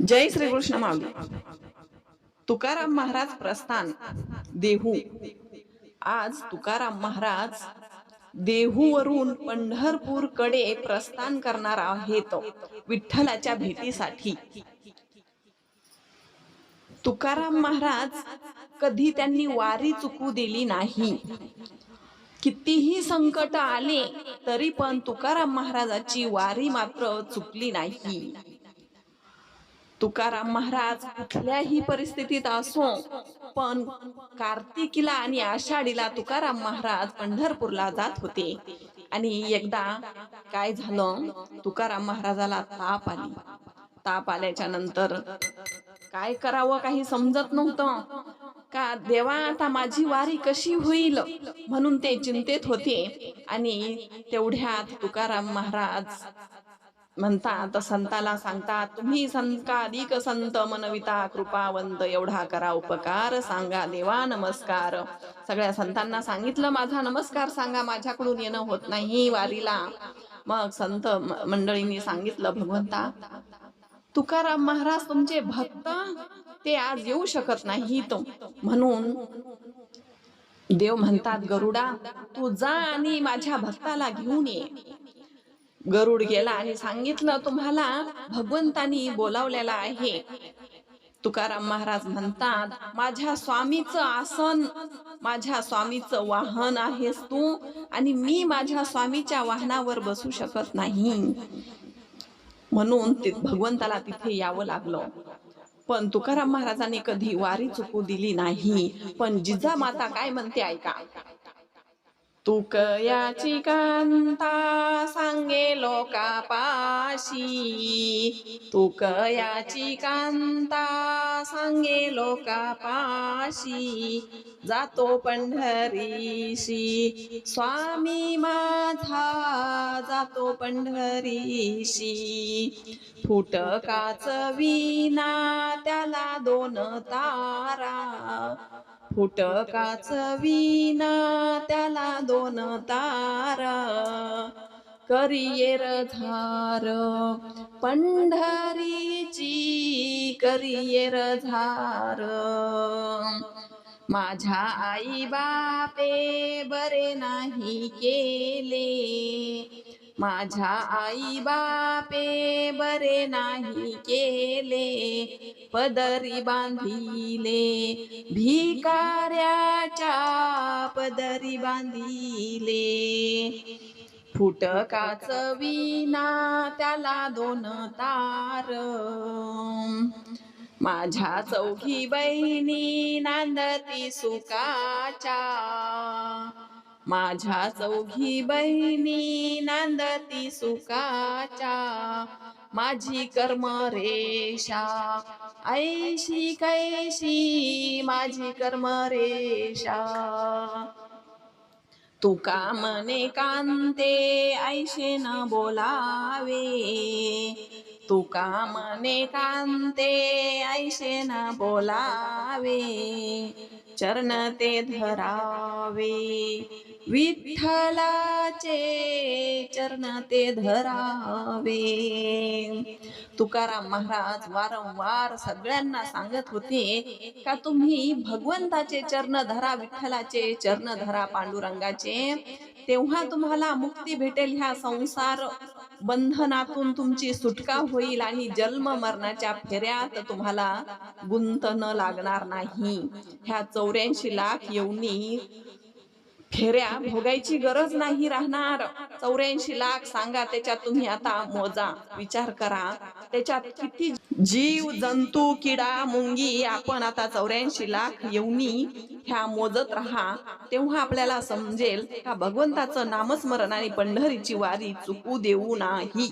जय श्रीकृष्ण माऊली तुकाराम महाराज प्रस्थान देहू. आज तुकाराम महाराज देहूवरून पंढरपूरकडे प्रस्थान करणार आहेत विठ्ठलाच्या भेटीसाठी तुकाराम महाराज कधी त्यांनी वारी चुकू दिली नाही. कितीही संकट आले तरी पण तुकाराम महाराजाची वारी मात्र चुकली नाही. तुकाराम महाराज कुठल्याही परिस्थितीत असो. पण कार्तिकीला आणि आषाढीला तुकाराम महाराज पंढरपूरला जात होते. आणि एकदा काय झालं? तुकाराम महाराजाला ताप आली. ताप आल्याच्यानंतर काय करावं काही समजत नव्हतं. का देवा आता माझी वारी कशी होईल? म्हणून ते चिंतेत होते. आणि तेवढ्यात तुकाराम महाराज म्हणतात संताला सांगतात तुम्ही संताधिक संत मनविता कृपावंत एवढा करा उपकार सांगा देवा नमस्कार. सगळ्या संतांना सांगितलं माझा नमस्कार सांगा माझ्याकडून येणं होत नाही वारीला. मग संत मंडळींनी सांगितलं भगवंता तुकाराम महाराज तुमचे भक्त ते आज येऊ शकत नाहीत म्हणून देव म्हणतात गरुडा तू जा आणि माझ्या भक्ताला घेऊन ये. गरुड गेला आणि सांगितलं तुम्हाला भगवंतानी बोलावलेला आहे. तुकाराम महाराज म्हणतात माझ्या स्वामीचं आसन माझ्या स्वामीचं वाहन आहेस तू आणि मी माझ्या स्वामीच्या वाहनावर बसू शकत नाही. म्हणून ते भगवंताला तिथे यावं लागलं. पण तुकाराम महाराजांनी कधी वारी चुकू दिली नाही. पण जिजामाता काय म्हणते ऐका तुकयाची कांता सांगे लोकापाशी। तुकयाची कांता सांगे लोकापाशी। जातो पंढरीशी। स्वामी माझा जातो पंढरीशी। फुटकाच विना त्याला दोन तारा। फुटकाच विना त्या दोन तारा. करियर धार. पंढरीची करियर धार. माझ्या आई बापे बरे नाही केले. माझ्या आई बापे बरे नाही केले पदरी बांधिले. भिकाऱ्याच्या पदरी बांधिले. फुटकाच विना त्याला दोन तार. माझ्या चौघी बहिणी नांदती सुकाच्या माझ्या चौघी बहिणी नांदती सुखाच्या. माझी कर्म रेषा ऐशी कैशी माझी कर्म रेषा तुका मने कांते ऐशे न बोलावे? तुका मने कांते ऐशे न बोलावे? चरण ते धरावे. विठ्ठलाचे चरण ते धरावे. तुकाराम महाराज वारंवार सगळ्यांना सांगत होते का तुम्ही भगवंताचे चरण धरा विठ्ठलाचे चरण धरा पांडुरंगाचे? तेव्हा तुम्हाला मुक्ती भेटेल ह्या संसार बंधनातून तुमची सुटका होईल आणि जन्म मरणाच्या फेऱ्यात तुम्हाला गुंतन लागणार नाही. ह्या चौऱ्याऐंशी लाख येऊनी फेऱ्या भोगायची गरज नाही राहणार. चौऱ्याऐंशी लाख सांगा त्याच्यात तुम्ही आता मोजा. विचार करा. त्याच्यात किती जीव जंतू किडा मुंगी आपण आता चौऱ्याऐंशी लाख येऊनी ह्या मोजत राहा. तेव्हा आपल्याला समजेल हा भगवंताचं नामस्मरण आणि पंढरीची वारी चुकू देऊ नाही.